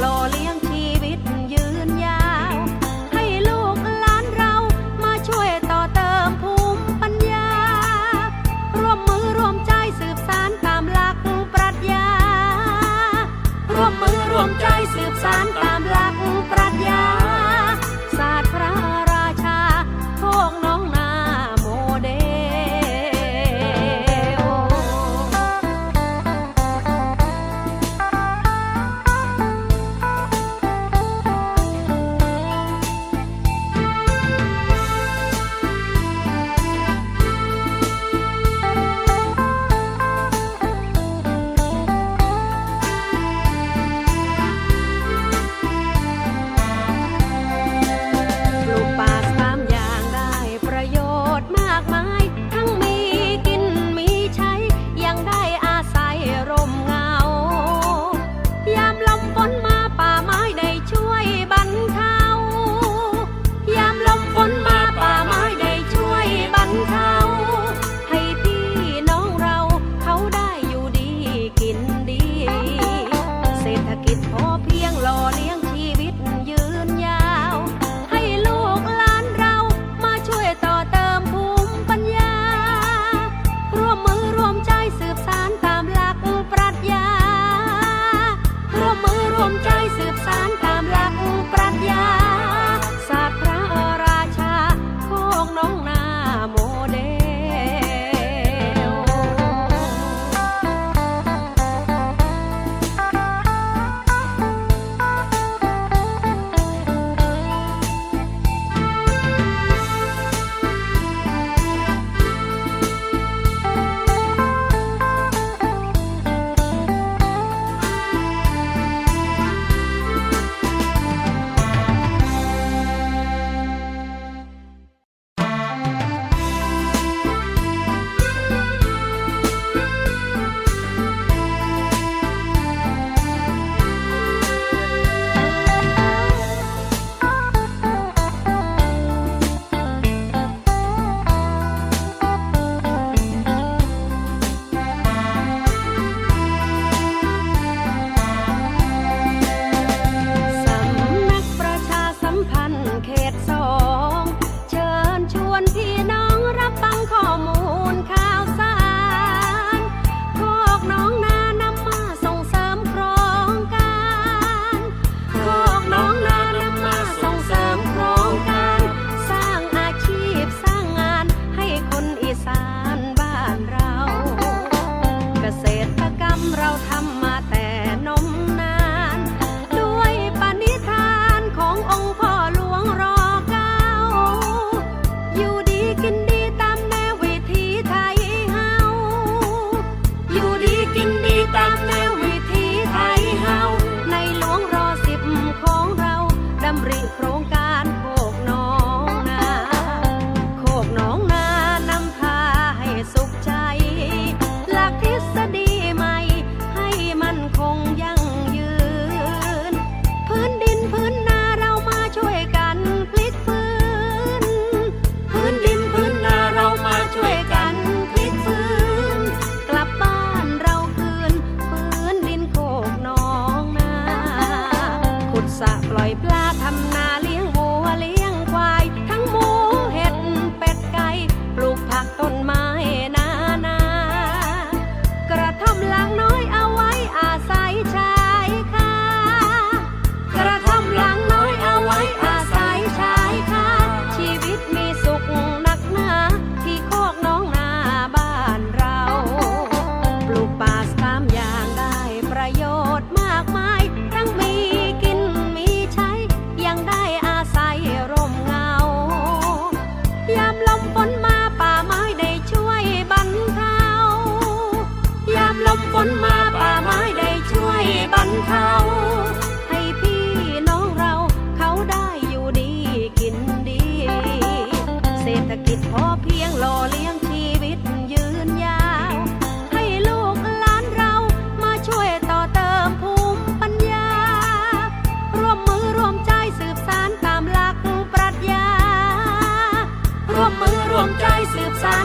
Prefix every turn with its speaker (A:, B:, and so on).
A: หล่อเลี้ยง ให้พี่น้องเราเขาได้อยู่ดีกินดี เศรษฐกิจพอเพียงหลเลียงชีวิตยืนยาว ให้ลูกหลานเรามาช่วยต่อเติมภูมิปัญญา ร่วมมือร่วมใจสืบสานตามหลักปรัชญา ร่วมมือร่วมใจสืบสาน